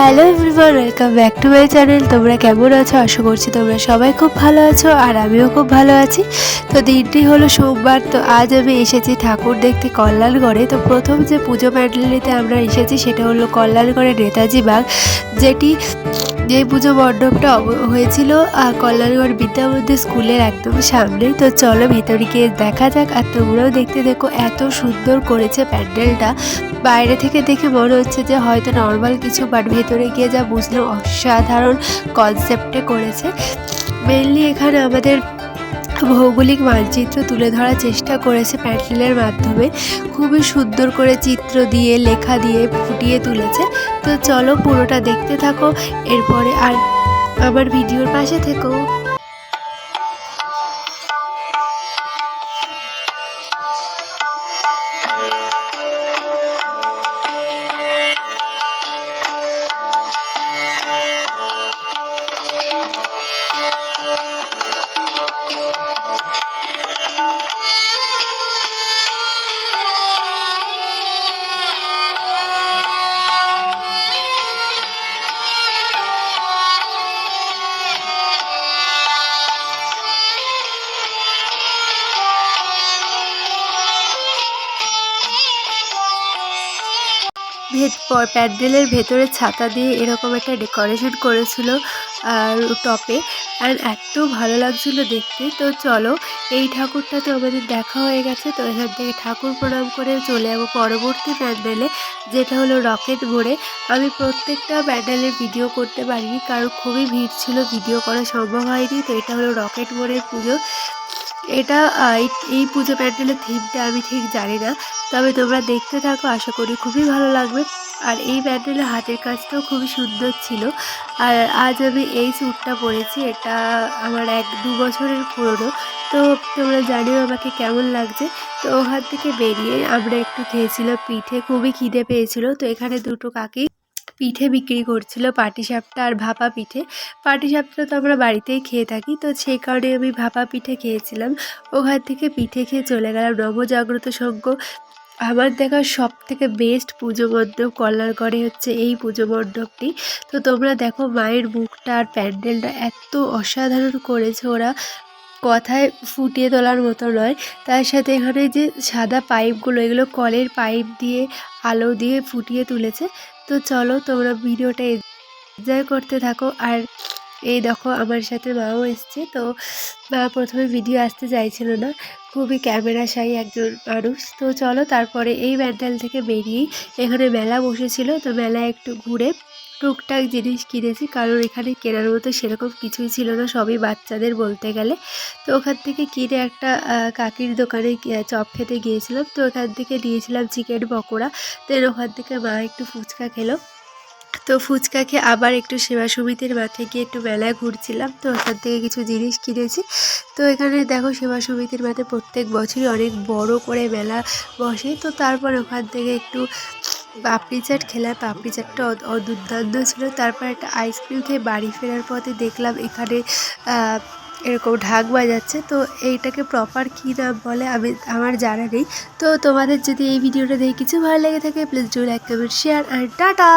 Hello everyone, welcome back to my channel. তোমরা কেমন আছো? আশা করছি তোমরা সবাই খুব ভালো আছো আর আমিও খুব ভালো আছি। তো দিনটি হলো সোমবার, তো আজ আমি এসেছি ঠাকুর দেখতে কল্যাণগড়ে। তো প্রথম যে পুজো প্যান্ডেলটিতে আমরা এসেছি সেটা হলো কল্যাণগড়ের নেতাজি বাগ, যেটি যে পুজো মণ্ডপটা হয়েছিল কল্যাণগড় বিদ্যামন্দির স্কুলের একদম সামনেই। তো চলো ভেতরে গিয়ে দেখা যাক, আর তোমরাও দেখতে দেখো, এত সুন্দর করেছে প্যান্ডেলটা। বাইরে থেকে দেখে মনে হচ্ছে যে হয়তো নর্মাল কিছু, বাট ভেতরে গিয়ে যা বুঝলাম, অসাধারণ কনসেপ্টে করেছে। মেনলি এখানে আমাদের ভৌগোলিক মানচিত্র তুলে ধরার চেষ্টা করেছে প্যান্ডেলের মাধ্যমে। খুবই সুন্দর করে চিত্র দিয়ে, লেখা দিয়ে ফুটিয়ে তুলেছে। তো চলো পুরোটা দেখতে থাকো, এরপরে আর আমার ভিডিওর পাশে থেকো। ভেত প্যান্ডেলের ভেতরে ছাতা দিয়ে এরকম একটা ডেকোরেশন করেছিল আর টপে আর এত ভালো লাগছিল দেখতে। তো চলো, এই ঠাকুরটা তো আমাদের দেখা হয়ে গেছে। তো এখান থেকে ঠাকুর প্রণাম করে চলে যাব পরবর্তী প্যান্ডেলে, যেটা হলো রকেট মোড়ে আমি প্রত্যেকটা প্যান্ডেলের ভিডিও করতে পারিনি, কারণ খুবই ভিড় ছিল, ভিডিও করা সম্ভব হয়নি। তো এটা হলো রকেট মোড়ের পুজো। এটা এই পুজো প্যান্ডেলের থিমটা আমি ঠিক জানি না, তবে তোমরা দেখতে থাকো, আশা করি খুবই ভালো লাগবে। আর এই প্যান্ডেলের হাতের কাজটাও খুবই সুন্দর ছিল। আর আজ আমি এই স্যুটটা পরেছি, এটা আমার এক দু বছরের পুরনো। তো তোমরা জানিও আমাকে কেমন লাগছে। তো ওখান থেকে বেরিয়ে আমরা একটু খেয়েছিলাম পিঠে, খুবই খিদে পেয়েছিল। তো এখানে দুটো কাকি পিঠে বিক্রি করছিল পাটিসাপটা আর ভাপা পিঠে। পাটিসাপটা তো আমরা বাড়িতেই খেয়ে থাকি, তো সেই কারণে আমি ভাপা পিঠে খেয়েছিলাম। ওখান থেকে পিঠে খেয়ে চলে গেলাম নবজাগ্রত সংঘ আমার দেখা সব থেকে বেস্ট পুজো মণ্ডপ কল্যাণগড়ে হচ্ছে এই পুজো মণ্ডপটি। তো তোমরা দেখো মায়ের মুখটা আর প্যান্ডেলটা এত অসাধারণ করেছে ওরা। কথায় ফুটিয়ে তোলার মতো নয়। তার সাথে এখানে যে সাদা পাইপগুলো, এগুলো কলের পাইপ দিয়ে, আলো দিয়ে ফুটিয়ে তুলেছে। তো চলো তোমরা ভিডিওটা এনজয় করতে থাকো। আর এই দেখো, আমার সাথে মাও এসছে। তো মা প্রথমে ভিডিও আসতে চাইছিল না। খুবই ক্যামেরা শাই একজন মানুষ। তো চলো তারপরে এই প্যান্ডেল থেকে বেরিয়েই এখানে মেলা বসেছিল। তো মেলায় একটু ঘুরে টুকটাক জিনিস কিনেছি, কারণ এখানে কেনার মতো সেরকম কিছুই ছিল না, সবই বাচ্চাদের বলতে গেলে। তো ওখান থেকে কিনে একটা কাকির দোকানে চপ খেতে গিয়েছিলাম, তো ওখান থেকে নিয়েছিলাম চিকেন পকোড়া। দেন ওখান থেকে মা একটু ফুচকা খেলো। তো ফুচকা খেয়ে আবার একটু সেবা সমিতির মাঠে গিয়ে একটু মেলায় ঘুরছিলাম, তো ওখান থেকে কিছু জিনিস কিনেছি। তো এখানে দেখো সেবা সমিতির মাঠে প্রত্যেক বছরই অনেক বড় করে মেলা বসে, তো তারপর ওখান থেকে একটু পাপড়ি চাট খেলাম, পাপড়ি চাটটা দুর্দান্ত ছিল। তারপর একটা আইসক্রিম খেয়ে বাড়ি ফেরার পথে দেখলাম এখানে এরকম ঢাক বাজাচ্ছে। তো এইটাকে প্রপার কী নাম বলে আমি, আমার জানা নেই। তো তোমাদের যদি এই ভিডিওটা দেখে কিছু ভালো লেগে থাকে please do like comment share and tata!